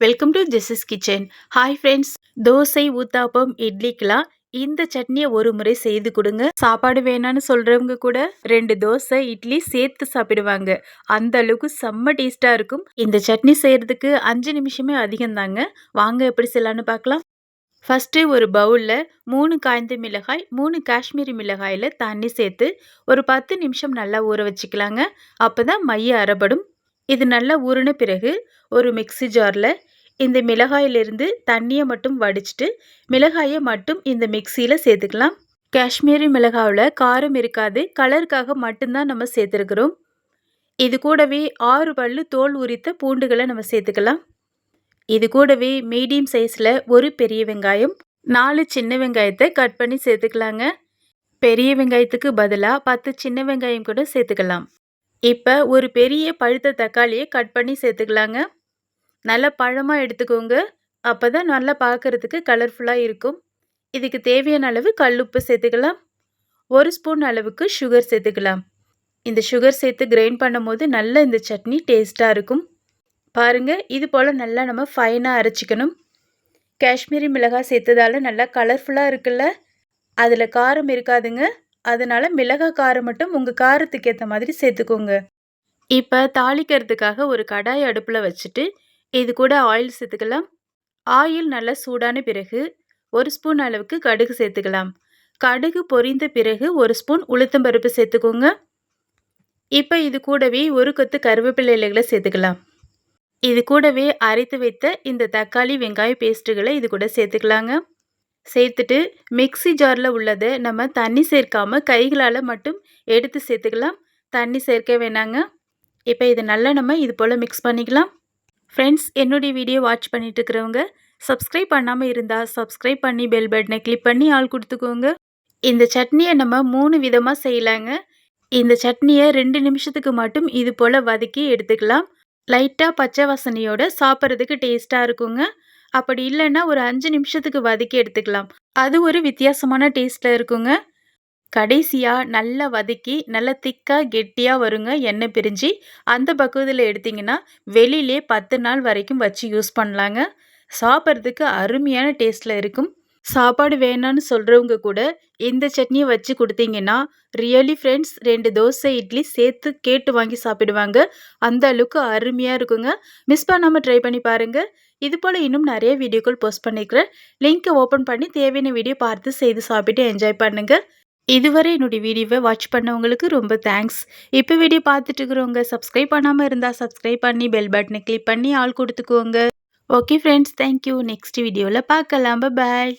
Welcome to Jesus kitchen hi friends dosa uttapam இட்லிக்கெலாம் இந்த சட்னியை ஒரு முறை செய்து கொடுங்க. சாப்பாடு வேணான்னு சொல்கிறவங்க கூட ரெண்டு தோசை இட்லி சேர்த்து சாப்பிடுவாங்க. அந்த அளவுக்கு செம்ம டேஸ்ட்டாக இருக்கும். இந்த சட்னி செய்கிறதுக்கு அஞ்சு நிமிஷமே அதிகம் தாங்க வாங்க எப்படி செய்யலான்னு பார்க்கலாம். ஃபஸ்ட்டு ஒரு பவுலில் மூணு காய்ந்த மிளகாய் மூணு காஷ்மீரி மிளகாயில் தண்ணி சேர்த்து ஒரு பத்து நிமிஷம் நல்லா ஊற வச்சுக்கலாங்க. அப்போ தான் மைய அறப்படும். இது நல்லா ஊறின பிறகு ஒரு மிக்சி ஜாரில் இந்த மிளகாயிலிருந்து தண்ணியை மட்டும் வடிச்சிட்டு மிளகாயை மட்டும் இந்த மிக்சியில் சேர்த்துக்கலாம். காஷ்மீரி மிளகாவில் காரம் இருக்காது கலருக்காக மட்டும்தான் நம்ம சேர்த்துருக்குறோம். இது கூடவே ஆறு பல்லு தோல் உரித்த பூண்டுகளை நம்ம சேர்த்துக்கலாம். இது கூடவே மீடியம் சைஸில் ஒரு பெரிய வெங்காயம் நாலு சின்ன வெங்காயத்தை கட் பண்ணி சேர்த்துக்கலாங்க. பெரிய வெங்காயத்துக்கு பதிலாக பத்து சின்ன வெங்காயம் கூட சேர்த்துக்கலாம். இப்போ ஒரு பெரிய பழுத்த தக்காளியை கட் பண்ணி சேர்த்துக்கலாங்க நல்லா பழமாக எடுத்துக்கோங்க. அப்போ தான் நல்லா பார்க்குறதுக்கு கலர்ஃபுல்லாக இருக்கும். இதுக்கு தேவையான அளவு கல்லுப்பு சேர்த்துக்கலாம் ஒரு ஸ்பூன் அளவுக்கு சுகர் சேர்த்துக்கலாம் இந்த சுகர் சேர்த்து கிரைண்ட் பண்ணும்போது நல்ல இந்த சட்னி டேஸ்ட்டாக இருக்கும். பாருங்கள் இது போல் நல்லா நம்ம ஃபைனாக அரைச்சிக்கணும். காஷ்மீரி மிளகாய் சேர்த்ததால் நல்லா கலர்ஃபுல்லாக இருக்குல்ல? அதில் காரம் இருக்காதுங்க. அதனால் மிளகாய் காரம் மட்டும் உங்கள் காரத்துக்கு ஏற்ற மாதிரி சேர்த்துக்கோங்க. இப்போ தாளிக்கிறதுக்காக ஒரு கடாய் அடுப்பில் வச்சுட்டு இது கூட ஆயில் சேர்த்துக்கலாம். ஆயில் நல்லா சூடான பிறகு ஒரு ஸ்பூன் அளவுக்கு கடுகு சேர்த்துக்கலாம். கடுகு பொரிந்த பிறகு ஒரு ஸ்பூன் உளுத்தம்பருப்பு சேர்த்துக்கோங்க. இப்போ இது கூடவே ஒரு கொத்து கருவேப்பிலை இலைகளை சேர்த்துக்கலாம். இது கூடவே அரைத்து வைத்த இந்த தக்காளி வெங்காய பேஸ்ட்டுகளை இது கூட சேர்த்துக்கலாங்க. சேர்த்துட்டு மிக்சி ஜாரில் உள்ளதை நம்ம தண்ணி சேர்க்காமல் கைகளால் மட்டும் எடுத்து சேர்த்துக்கலாம். தண்ணி சேர்க்க வேணாங்க. இப்போ இது நல்லா நம்ம இது போல் மிக்ஸ் பண்ணிக்கலாம். ஃப்ரெண்ட்ஸ் என்னுடைய வீடியோ வாட்ச் பண்ணிட்டு இருக்கிறவங்க சப்ஸ்கிரைப் பண்ணாமல் இருந்தால் சப்ஸ்கிரைப் பண்ணி பெல் பட்டனை கிளிக் பண்ணி ஆள் கொடுத்துக்கோங்க. இந்த சட்னியை நம்ம மூணு விதமாக செய்யலாங்க. இந்த சட்னியை ரெண்டு நிமிஷத்துக்கு மட்டும் இது போல் வதக்கி எடுத்துக்கலாம். லைட்டாக பச்சை வாசனையோட சாப்பிட்றதுக்கு டேஸ்ட்டாக இருக்குங்க. அப்படி இல்லைன்னா ஒரு அஞ்சு நிமிஷத்துக்கு வதக்கி எடுத்துக்கலாம். அது ஒரு வித்தியாசமான டேஸ்ட்டில் இருக்குங்க. கடைசியாக நல்லா வதக்கி நல்லா திக்காக கெட்டியாக வருங்க எண்ணெய் பிரிஞ்சு. அந்த பக்குவத்தில் எடுத்திங்கன்னா வெளியிலே பத்து நாள் வரைக்கும் வச்சு யூஸ் பண்ணலாங்க. சாப்பிட்றதுக்கு அருமையான டேஸ்ட்டில் இருக்கும். சாப்பாடு வேணான்னு சொல்கிறவங்க கூட இந்த சட்னியை வச்சு கொடுத்தீங்கன்னா ரியலி ஃப்ரெண்ட்ஸ் ரெண்டு தோசை இட்லி சேர்த்து கேட்டு வாங்கி சாப்பிடுவாங்க. அந்த அளவுக்கு அருமையாக இருக்குங்க. மிஸ் பண்ணாமல் ட்ரை பண்ணி பாருங்கள் இது போல் இன்னும் நிறைய வீடியோக்கள் போஸ்ட் பண்ணிக்கிறேன் லிங்க்கை ஓப்பன் பண்ணி தேவையான வீடியோ பார்த்து செய்து சாப்பிட்டு என்ஜாய் பண்ணுங்கள் இதுவரை என்னுடைய வீடியோவை வாட்ச் பண்ணவங்களுக்கு ரொம்ப தேங்க்ஸ் இப்போ வீடியோ பார்த்துட்டு இருக்கிறவங்க சப்ஸ்கிரைப் பண்ணாமல் இருந்தால் சப்ஸ்கிரைப் பண்ணி பெல் பட்டனை கிளிக் பண்ணி ஆள் கொடுத்துக்கோங்க. ஓகே ஃப்ரெண்ட்ஸ் தேங்க்யூ நெக்ஸ்ட் வீடியோவில் பார்க்கலாம். பாய்